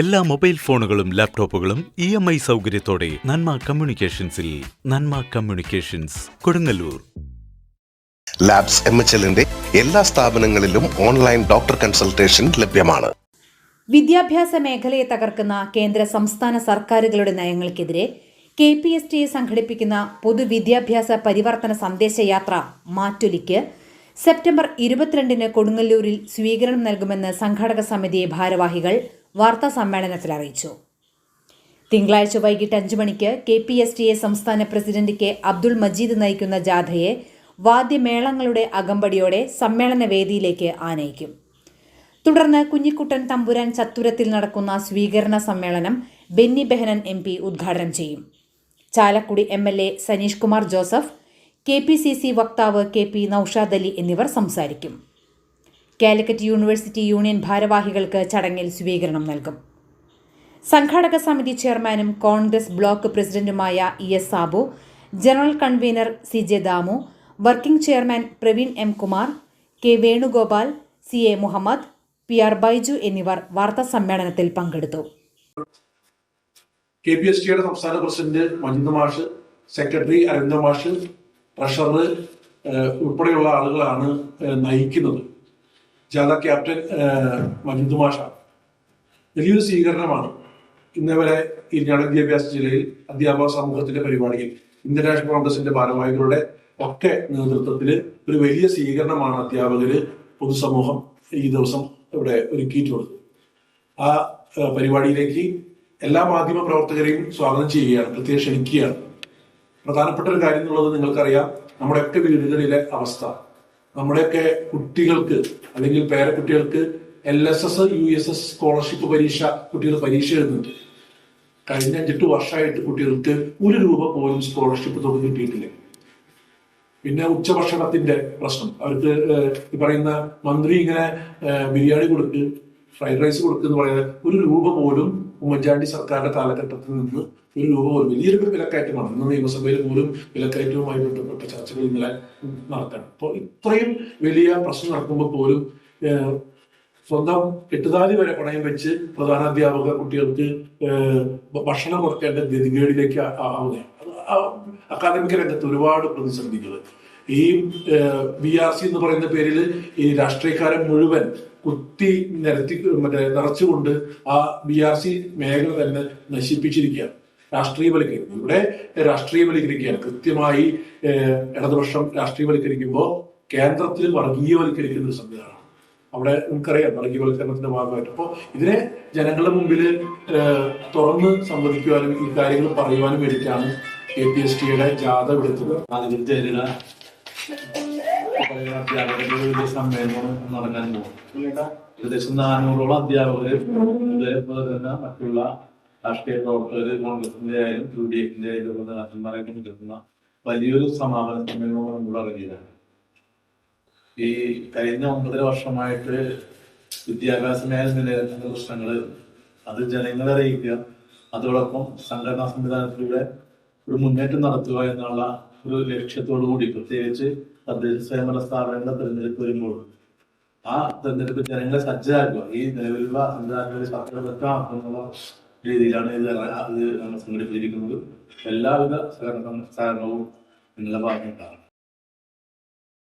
എല്ലാ മൊബൈൽ ഫോണുകളും ലാപ്ടോപ്പുകളും ഇ എം ഐ സൗകര്യത്തോടെ Nanma കമ്മ്യൂണിക്കേഷൻസിൽ Nanma communications Kodungallur. Labs M H എല്ലിന്റെ എല്ലാ സ്ഥാപനങ്ങളിലും ഓൺലൈൻ ഡോക്ടർ കൺസൾട്ടേഷൻ ലഭ്യമാണ്. വിദ്യാഭ്യാസ മേഖലയെ തകർക്കുന്ന കേന്ദ്ര സംസ്ഥാന സർക്കാരുകളുടെ നയങ്ങൾക്കെതിരെ കെ പി എസ് ടി സംഘടിപ്പിക്കുന്ന പൊതുവിദ്യാഭ്യാസ പരിവർത്തന സന്ദേശയാത്ര മാറ്റൊലിക്ക് സെപ്റ്റംബർ ഇരുപത്തിരണ്ടിന് കൊടുങ്ങല്ലൂരിൽ സ്വീകരണം നൽകുമെന്ന് സംഘാടക സമിതി ഭാരവാഹികൾ വാർത്താ സമ്മേളനത്തിൽ അറിയിച്ചു. തിങ്കളാഴ്ച വൈകിട്ട് അഞ്ചു മണിക്ക് K P S T A സംസ്ഥാന പ്രസിഡന്റ് കെ അബ്ദുൾ മജീദ് നയിക്കുന്ന ജാഥയെ വാദ്യമേളങ്ങളുടെ അകമ്പടിയോടെ സമ്മേളന വേദിയിലേക്ക് ആനയിക്കും. തുടർന്ന് കുഞ്ഞിക്കുട്ടൻ തമ്പുരാൻ ചത്തുരത്തിൽ നടക്കുന്ന സ്വീകരണ സമ്മേളനം ബെന്നി ബെഹനൻ എം പി ഉദ്ഘാടനം ചെയ്യും. Chalakudy M L A Saneesh Kumar Joseph K P C C വക്താവ് കെ പി നൌഷാദ് അലി എന്നിവർ സംസാരിക്കും. കാലിക്കറ്റ് യൂണിവേഴ്സിറ്റി യൂണിയൻ ഭാരവാഹികൾക്ക് ചടങ്ങിൽ സ്വീകരണം നൽകും. സംഘാടക സമിതി ചെയർമാനും കോൺഗ്രസ് ബ്ലോക്ക് പ്രസിഡന്റുമായ E S Sabu general convener C J Damu working chairman Praveen M Kumar K Venugopal C A Muhammad P R Baiju എന്നിവർ വാർത്താ സമ്മേളനത്തിൽ പങ്കെടുത്തു. കെ പി എസ് ടിയുടെ സംസ്ഥാന പ്രസിഡന്റ് മഞ്ജു മാഷ് സെക്രട്ടറി അരവിന്ദ് മാഷ് ട്രഷറർ ഉൾപ്പെടെയുള്ള ആളുകളാണ് നയിക്കുന്നത്. ജാഥ ക്യാപ്റ്റൻ മഞ്ജു മാഷാണ് വലിയൊരു സ്വീകരണമാണ് ഇന്നേവരെ ഇരിഞ്ഞാട് വിദ്യാഭ്യാസ ജില്ലയിൽ അധ്യാപക സമൂഹത്തിന്റെ പരിപാടിയിൽ ഇന്ത്യൻ നാഷണൽ കോൺഗ്രസിന്റെ ഭാരവാഹികളുടെ ഒക്കെ നേതൃത്വത്തിൽ ഒരു വലിയ സ്വീകരണമാണ് അധ്യാപകര് പൊതുസമൂഹം ഈ ദിവസം ഇവിടെ ഒരുക്കിയിട്ടുള്ളത്. ആ പരിപാടിയിലേക്ക് എല്ലാ മാധ്യമ പ്രവർത്തകരെയും സ്വാഗതം ചെയ്യുകയാണ് പ്രത്യേകം ക്ഷണിക്കുകയാണ്. പ്രധാനപ്പെട്ട ഒരു കാര്യം എന്നുള്ളത് നിങ്ങൾക്കറിയാം നമ്മുടെയൊക്കെ വീടുകളിലെ അവസ്ഥ. നമ്മുടെയൊക്കെ കുട്ടികൾക്ക് അല്ലെങ്കിൽ പേരക്കുട്ടികൾക്ക് L S S U S S scholarship പരീക്ഷ കുട്ടികൾ പരീക്ഷ എഴുതുന്നുണ്ട്. കഴിഞ്ഞ അഞ്ചെട്ട് വർഷമായിട്ട് കുട്ടികൾക്ക് ഒരു രൂപ പോലും സ്കോളർഷിപ്പ് തുക കിട്ടിയിട്ടില്ല. പിന്നെ ഉച്ചഭക്ഷണത്തിന്റെ പ്രശ്നം. അവർക്ക് ഈ പറയുന്ന മന്ത്രി ഇങ്ങനെ ബിരിയാണി കൊടുക്ക് ഫ്രൈഡ് റൈസ് കൊടുക്കുക എന്ന് പറയുന്നത് ഒരു രൂപ പോലും ഉമ്മൻചാണ്ടി സർക്കാരിന്റെ കാലഘട്ടത്തിൽ നിന്ന് ഒരു രൂപ പോലും വലിയൊരു വിലക്കയറ്റമാണ് ഇന്ന് നിയമസഭയിൽ പോലും വിലക്കയറ്റവുമായി ബന്ധപ്പെട്ട ചർച്ചകൾ ഇന്നലെ നടത്തണം അപ്പോൾ ഇത്രയും വലിയ പ്രശ്നം നടക്കുമ്പോൾ പോലും സ്വന്തം കെട്ടുതാലി വരെ പണയം വെച്ച് പ്രധാനാധ്യാപക കുട്ടികൾക്ക് ഏഹ്, ഭക്ഷണം കൊടുക്കേണ്ട ഗതികേടിലേക്ക് ആവുകയാണ് അക്കാദമിക രംഗത്ത് ഒരുപാട് പ്രതിസന്ധികൾ. ഈ ബി ആർ സി എന്ന് പറയുന്ന പേരിൽ ഈ രാഷ്ട്രീയക്കാരൻ മുഴുവൻ കുത്തി നിരത്തി മറ്റേ നിറച്ചുകൊണ്ട് ആ ബി ആർ സി മേഖല തന്നെ നശിപ്പിച്ചിരിക്കുകയാണ്. രാഷ്ട്രീയവൽക്കരിക്കുന്നു ഇവിടെ രാഷ്ട്രീയവൽക്കരിക്കുകയാണ്. കൃത്യമായി ഇടതുപക്ഷം രാഷ്ട്രീയവൽക്കരിക്കുമ്പോൾ കേന്ദ്രത്തിൽ വർഗീയവൽക്കരിക്കുന്ന ഒരു സംവിധാനമാണ്. അവിടെ നമുക്കറിയാം വർഗീയവൽക്കരണത്തിന്റെ ഭാഗമായിട്ട്. അപ്പോൾ ഇതിനെ ജനങ്ങളുടെ മുമ്പിൽ തുറന്ന് സംവദിക്കുവാനും ഈ കാര്യങ്ങൾ പറയുവാനും വേണ്ടിയിട്ടാണ് കെ പി എസ് ടിയുടെ ജാഥ വിളിച്ചത് അതിൽ ചേരുക അധ്യാപകരുടെ ഒരു സമ്മേളനം നടക്കാൻ പോകും. ഏകദേശം നാനൂറോളം അധ്യാപകർ അതേപോലെ തന്നെ മറ്റുള്ള രാഷ്ട്രീയ പ്രവർത്തകർ കോൺഗ്രസിന്റെ ആയാലും യു ഡി എഫിന്റെ ആയാലും ഉള്ള നേതാക്കന്മാരെ വലിയൊരു സമാപന സമ്മേളനം നമ്മൾ ഇറങ്ങിയതാണ് ഈ കഴിഞ്ഞ ഒമ്പതര വർഷമായിട്ട് വിദ്യാഭ്യാസ മേഖല നിലനിൽക്കുന്ന പ്രശ്നങ്ങൾ അത് ജനങ്ങളെ അറിയിക്കുക. അതോടൊപ്പം സംഘടനാ സംവിധാനത്തിലൂടെ ഒരു മുന്നേറ്റം നടത്തുക എന്നുള്ള ഒരു ലക്ഷ്യത്തോടു കൂടി പ്രത്യേകിച്ച് തദ്ദേശ സ്വയംഭരണ സ്ഥാപനങ്ങളുടെ തെരഞ്ഞെടുപ്പ് വരുമ്പോൾ ആ തെരഞ്ഞെടുപ്പ് ജനങ്ങളെ സജ്ജരാക്കുക. ഈ നിലവിലുള്ള സർക്കാർ പറ്റാം എന്നുള്ള രീതിയിലാണ് ഇത് ഇത് നമ്മൾ സംഘടിപ്പിച്ചിരിക്കുന്നത്. എല്ലാവിധ സഹകരണ സഹകരണവും നിങ്ങളുടെ ഭാഗത്തുണ്ടാകും